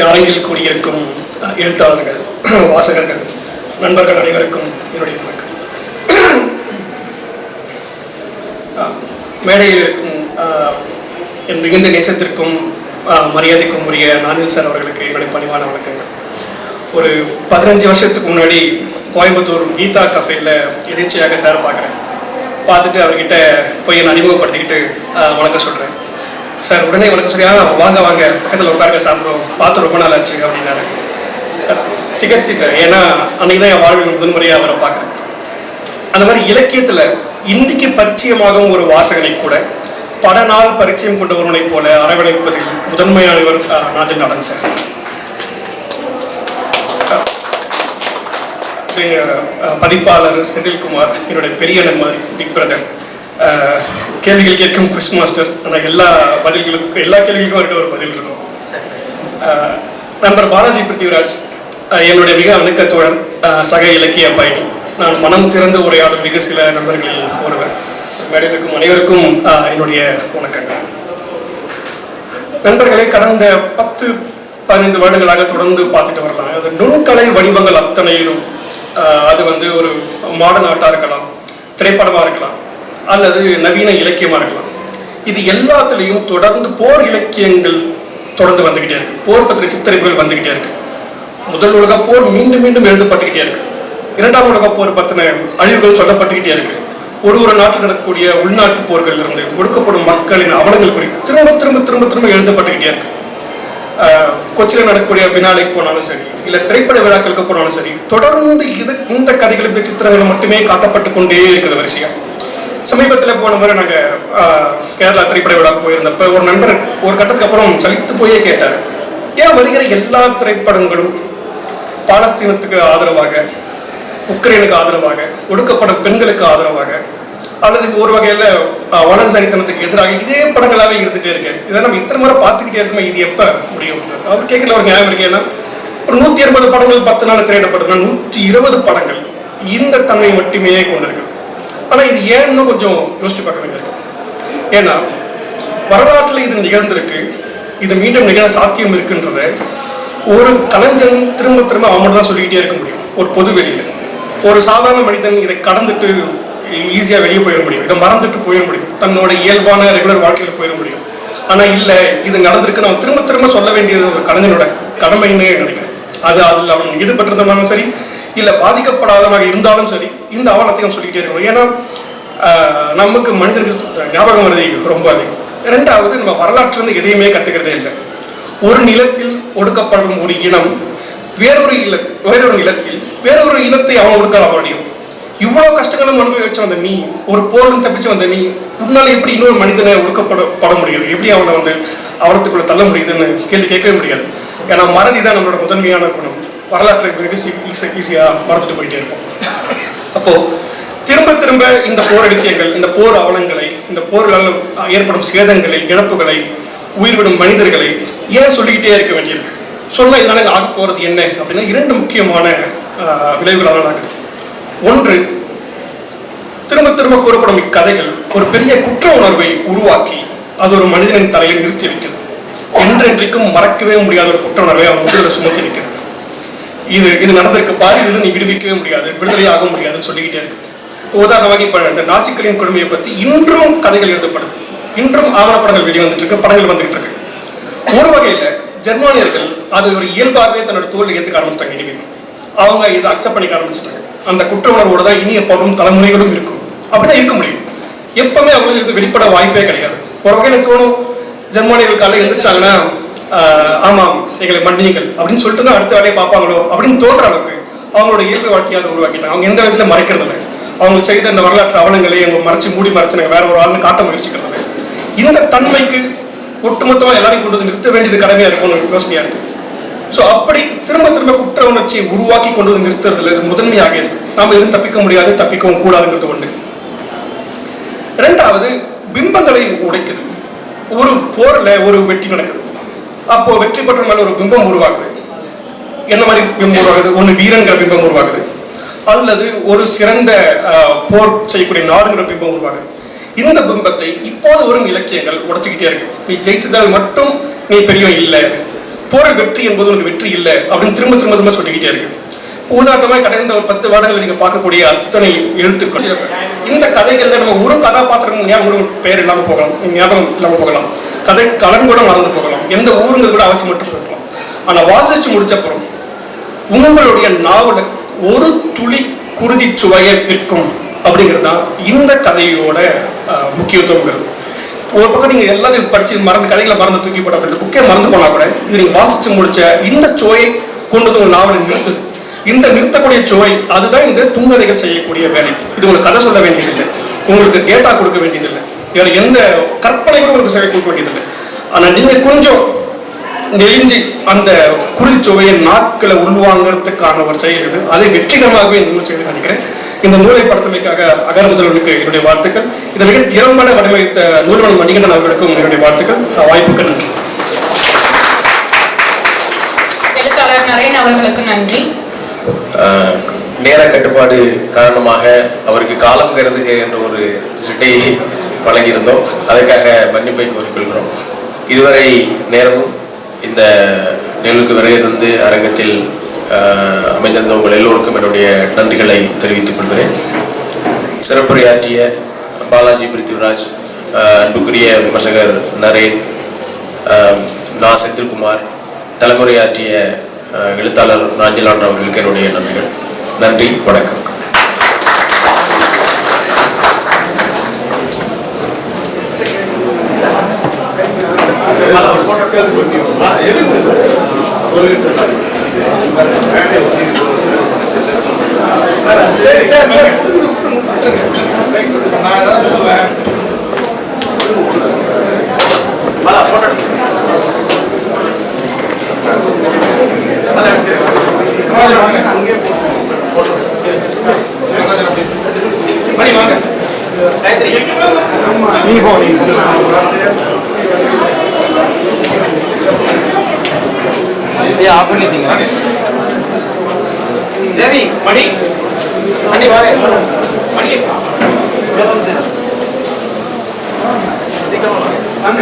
அரங்கில் கூடியிருக்கும் எழுத்தாளர்கள் வாசகர்கள் நண்பர்கள் அனைவருக்கும் என்னுடைய வணக்கம். மேடையில் இருக்கும் என் மிகுந்த நேசத்திற்கும் மரியாதைக்கும் உரிய நானில் சார் அவர்களுக்கு என்னுடைய பணிவான வணக்கங்கள். ஒரு பதினஞ்சு வருஷத்துக்கு முன்னாடி கோயம்புத்தூர் கீதா கஃபேல எதிர்ச்சியாக சார் பார்க்குறேன். பார்த்துட்டு அவர்கிட்ட போய் என்னை அறிமுகப்படுத்திக்கிட்டு வணக்கம் சொல்கிறேன் சார் உடனே வணக்கம் சொல்லி வாங்க வாங்க பக்கத்தில் உட்காருங்க சாப்பிடுவோம் பார்த்து ரொம்ப நாள் ஆச்சு அப்படின்னாரு. திகச்சிட்டேன் ஏன்னா அன்னைக்கு தான் என் வாழ்வில் முதன்முறையாக அவரை பார்க்குறேன். அந்த மாதிரி இலக்கியத்தில் இன்னைக்கு பரிச்சயமாகும் ஒரு வாசகனை கூட பல நாள் பரிச்சயம் கொண்ட ஒருவனைப் போல அரவணைப்பதில் முதன்மையானவர் ராஜன் நடன் சார். பதிப்பாளர் செந்தில்குமார் என்னுடைய பெரிய அண்ணன் மாதிரி பிக் பிரதர். கேள்விகள் கேட்கும் குவிஸ் மாஸ்டர் ஆனால் எல்லா பதில்களுக்கும் எல்லா கேள்விகளுக்கும் அவர்கிட்ட ஒரு பதில் இருக்கும். நண்பர் பாலாஜி பிருத்திவிராஜ் என்னுடைய மிக அணுக்கத்தோழர் சக இலக்கிய பயணி. நான் மனம் திறந்து உரையாடும் மிக சில நண்பர்களில் ஒருவர். மேடையிலிருக்கும் அனைவருக்கும் என்னுடைய வணக்கங்கள் நண்பர்களை கடந்த பத்து பதினைந்து வருடங்களாக தொடர்ந்து பார்த்துட்டு வரலாம். அது நுண்கலை வடிவங்கள் அத்தனையிலும் அது வந்து ஒரு மாடர்ன் ஆர்ட்டாக இருக்கலாம் திரைப்படமாக இருக்கலாம். அல்லது நவீன இலக்கியமாக இருக்கலாம். இது எல்லாத்துலேயும் தொடர்ந்து போர் இலக்கியங்கள் தொடர்ந்து வந்துக்கிட்டே இருக்கு. போர் பற்றிய சித்தரிப்புகள் வந்துக்கிட்டே இருக்கு. முதல் உலக போர் மீண்டும் மீண்டும் எழுதப்பட்டுக்கிட்டே இருக்கு. இரண்டாம் உலக போர் பற்றின அழிவுகள் சொல்லப்பட்டுக்கிட்டே இருக்கு. ஒரு ஒரு நாட்டில் நடக்கக்கூடிய உள்நாட்டு போர்கள் இருந்து ஒடுக்கப்படும் மக்களின் அவலங்கள் குறித்து திரும்ப திரும்ப திரும்ப திரும்ப எழுதப்பட்டுக்கிட்டே இருக்கு. ஆஹ் கொச்சியில் நடக்கக்கூடிய பினாலைக்கு போனாலும் சரி இல்லை திரைப்பட விழாக்களுக்கு போனாலும் சரி தொடர்ந்து இது இந்த கதைகளுக்கு சித்திரங்கள் மட்டுமே காட்டப்பட்டு கொண்டே இருக்கிற வரிசையா. சமீபத்தில் போன முறை நாங்கள் கேரளா திரைப்பட விழாக்கு போயிருந்தப்ப ஒரு நண்பர் ஒரு கட்டத்துக்கு அப்புறம் சலித்து போயே கேட்டார். ஏன் வருகிற எல்லா திரைப்படங்களும் பாலஸ்தீனத்துக்கு ஆதரவாக உக்ரைனுக்கு ஆதரவாக ஒடுக்கப்படும் பெண்களுக்கு ஆதரவாக அல்லது ஒரு வகையில் வலதுசாரித்தனத்துக்கு எதிராக இதே படங்களாகவே இருந்துகிட்டே இருக்கு. இதை நம்ம இத்தனை முறை பார்த்துக்கிட்டே இருக்குமே இது எப்போ முடியும் அவர் கேட்கல ஒரு நியாயம் இருக்கு. ஏன்னா ஒரு நூற்றி எண்பது படங்கள் பத்து நாள் திரையிடப்படுதுன்னா நூற்றி இருபது படங்கள் இந்த தன்மை மட்டுமே கொண்டிருக்கு. ஆனால் இது ஏன்னு கொஞ்சம் யோசிச்சு பார்க்க வேண்டியிருக்கு ஏன்னா வரலாற்றில் இது நிகழ்ந்திருக்கு. இது மீண்டும் நிகழ சாத்தியம் இருக்குன்றத ஒரு கலைஞன் திரும்ப திரும்ப அவன் தான் சொல்லிக்கிட்டே இருக்க முடியும். ஒரு பொது வெளியில். ஒரு சாதாரண மனிதன் இதை கடந்துட்டு ஈஸியாக வெளியே போயிட முடியும். இதை மறந்துட்டு போயிட முடியும். தன்னோட இயல்பான ரெகுலர் வாழ்க்கையில் போயிட முடியும். ஆனால் இல்லை இது நடந்திருக்கு நான் திரும்ப திரும்ப சொல்ல வேண்டியது ஒரு கலைஞனோட கடமைன்னு நினைக்கிறேன். அது அதில் அவன் ஈடுபட்டிருந்தாலும் சரி இல்லை பாதிக்கப்படாதவனாக இருந்தாலும் சரி இந்த அவலத்தையும் சொல்லிக்கிட்டே இருக்கணும். ஏன்னா நமக்கு மனிதனுக்கு ஞாபகம் வருது ரொம்ப அதிகம். ரெண்டாவது நம்ம வரலாற்றுலேருந்து எதையுமே கற்றுக்கிறதே இல்லை. ஒரு நிலத்தில் ஒடுக்கப்படும் ஒரு இனம் வேறொரு இல வேறொரு நிலத்தில் வேறொரு இனத்தை அவன் ஒடுக்கலாம் முடியும் இவ்வளோ கஷ்டங்களும் அனுபவிச்சு வந்த நீ ஒரு போலும் தப்பிச்சு வந்த நீ உன்னால் எப்படி இன்னொரு மனிதனை ஒடுக்கப்பட பட எப்படி அவனை வந்து அவலத்துக்குள்ள தள்ள முடியுதுன்னு கேள்வி கேட்கவே முடியாது. ஏன்னா மறதி தான் நம்மளோட முதன்மையான குணம். வரலாற்றை வெகு ஈஸியாக மறந்துட்டு போயிட்டே இருப்போம். அப்போ திரும்ப திரும்ப இந்த போர் இலக்கியங்கள் இந்த போர் அவலங்களை இந்த போர்களால் ஏற்படும் சேதங்களை இழப்புகளை உயிர்விடும் மனிதர்களை ஏன் சொல்லிக்கிட்டே இருக்க வேண்டியிருக்கு? இதனால் இதனால ஆக போகிறது என்ன அப்படின்னா இரண்டு முக்கியமான விளைவுகளால் ஆகுது ஒன்று திரும்ப திரும்ப கூறப்படும் இக்கதைகள் ஒரு பெரிய குற்ற உணர்வை உருவாக்கி அது ஒரு மனிதனின் தலையில் நிறுத்தி வைக்கிறது. என்றென்றைக்கும் மறக்கவே முடியாத ஒரு குற்ற உணர்வை அவன் முதுகில் சுமத்தி வைக்கிறது. இது இது நடந்திருக்கு. பாரு இதுல நீ விடுவிக்கவே முடியாது. விடுதலை ஆக முடியாதுன்னு சொல்லிக்கிட்டே இருக்கு. உதாரணமாக இப்போ இந்த நாசிக்களின் கொடுமையை பற்றி இன்றும் கதைகள் எழுதப்படுது. இன்றும் ஆவணப்படங்கள் வெளிவந்துட்டு இருக்கு படங்கள் வந்துகிட்டு இருக்கு. ஒரு வகையில் ஜெர்மானியர்கள் அது ஒரு இயல்பாகவே தன்னோட தோல்வி ஏற்றுக்க ஆரம்பிச்சிட்டாங்க இனிமேல் அவங்க இதை அக்செப்ட் பண்ணிக்க ஆரம்பிச்சிட்டாங்க. அந்த குற்ற உணர்வோட தான் இனிய படும் தலைமுறைகளும் இருக்கும். அப்படிதான் இருக்க முடியும். எப்பவுமே அவங்களுக்கு இது வெளிப்பட வாய்ப்பே கிடையாது. ஒரு வகையில் தோணும் ஜெர்மானியர்கள் காலையில் எழுந்திரிச்சாங்கன்னா ஆமாம் எங்களை மன்னியுங்கள் அப்படின்னு சொல்லிட்டு தான் அடுத்த வேலையை பார்ப்பாங்களோ அப்படின்னு தோன்ற அளவுக்கு அவங்களோட இயல்பு வாழ்க்கையை அதை உருவாக்கிட்டாங்க. அவங்க எந்த விதத்துல மறைக்கிறது இல்லை. அவங்க செய்த இந்த வரலாற்று அவலங்களை அவங்க மறைச்சு மூடி மறைச்சு வேற ஒரு ஆள்னு காட்ட முயற்சிக்கிறது இல்லை. இந்த தன்மைக்கு ஒட்டுமொத்தமாக எல்லாரையும் கொண்டு வந்து நிறுத்த வேண்டியது கடமையா இருக்கும்னு யோசனையாக இருக்கு. ஸோ அப்படி திரும்ப திரும்ப குற்ற உணர்ச்சியை உருவாக்கி கொண்டு வந்து நிறுத்துறதுல முதன்மையாக இருக்கு. நாம எதுவும் தப்பிக்க முடியாது தப்பிக்கவும் கூடாதுங்கிறது ஒன்று ரெண்டாவது பிம்பங்களை உடைக்குது ஒரு போர்ல ஒரு வெட்டி நடக்குது. அப்போ வெற்றி பெற்ற மேல ஒரு பிம்பம் உருவாகுது என்ன மாதிரி பிம்பம் உருவாகுது ஒன்று வீரங்கிற பிம்பம் உருவாகுது அல்லது ஒரு சிறந்த போர் செய்யக்கூடிய நாடுங்கிற பிம்பம் உருவாகுது இந்த பிம்பத்தை இப்போது வரும் இலக்கியங்கள் உடைச்சிக்கிட்டே இருக்கு. நீ ஜெயிச்சதால் மட்டும் நீ பெரியவன் இல்லை. போரில் வெற்றி என்பது உனக்கு வெற்றி இல்லை அப்படின்னு திரும்ப திரும்ப திரும்ப சொல்லிக்கிட்டே இருக்கு. இப்போ உதாரணமாக கடந்த ஒரு பத்து வருடங்களில் நீங்க பார்க்கக்கூடிய அத்தனை எழுத்துக்கள். இந்த கதைகள்ல நம்ம ஒரு கதாபாத்திரம் ஞாபகம் பெயர் இல்லாமல் போகலாம். ஞாபகம் இல்லாமல் போகலாம். கதை கலன் கூட மறந்து போகலாம். எந்த ஊருங்கிறது கூட அவசியமற்று போகலாம் ஆனால் வாசிச்சு முடிச்சப்புறம் உங்களுடைய நாவல ஒரு துளி குருதி சுவையை விற்கும் அப்படிங்கிறது தான் இந்த கதையோட முக்கியத்துவங்கிறது. ஒரு பக்கம் நீங்கள் எல்லாத்தையும் படித்து மறந்து கதைகளை மறந்து தூக்கி போட அப்படின்ற புக்கே மறந்து போனால் கூட இது நீங்கள் வாசித்து முடிச்ச இந்த சுவையை கொண்டு வந்து உங்கள் நாவலை நிறுத்துது. இந்த நிறுத்தக்கூடிய சுவை அதுதான் இந்த துங்கதைகள் செய்யக்கூடிய வேலை. இது உங்களுக்கு கதை சொல்ல வேண்டியதில்லை. உங்களுக்கு டேட்டா கொடுக்க வேண்டியதில்லை. வேற எந்த கற்பனை கூட உங்களுக்கு சேவை கொடுக்க வேண்டியதில்லை ஆனா நீங்க கொஞ்சம் நெளிஞ்சு அந்த குருதிச்சுவையை நாட்களை உள்வாங்கிறதுக்கான ஒரு செயல் இது. அதை வெற்றிகரமாகவே இந்த நூல் செய்து நினைக்கிறேன் இந்த நூலை படத்தமைக்காக அகர முதல்வனுக்கு என்னுடைய வாழ்த்துக்கள். இதை மிக திறம்பட வடிவமைத்த நூல்வன் மணிகண்டன் அவர்களுக்கும் என்னுடைய வாழ்த்துக்கள். வாய்ப்புக்கு நன்றி. எழுத்தாளர் நரேன் அவர்களுக்கு நன்றி. ஆஹ் நேர கட்டுப்பாடு காரணமாக அவருக்கு காலம் கருதுக என்ற ஒரு சிட்டையை வழங்கியிருந்தோம். அதற்காக மன்னிப்பை கோரிக்கொள்கிறோம். இதுவரை நேரமும் இந்த நிகழ்வுக்கு வருகை தந்து அரங்கத்தில் அமைந்திருந்த உங்கள் எல்லோருக்கும் என்னுடைய நன்றிகளை தெரிவித்துக் கொள்கிறேன். சிறப்புரையாற்றிய பாலாஜி பிரித்திவராஜ் அன்புக்குரிய விமர்சகர் நரேன் நான் நா செந்தில்குமார் தலைமுறையாற்றிய எழுத்தாளர் நாஞ்சிலான் அவர்களுக்கு என்னுடைய நன்றிகள். நன்றி வணக்கம். மக்கள் பண்ணிடுமா எதுக்கு சரி சார் சார் நீ போ அப்படியே ஆஃப் பண்ணிட்டீங்க. சரி மணி. மணி வாரே மணி. சீக்கிரம் வாங்க.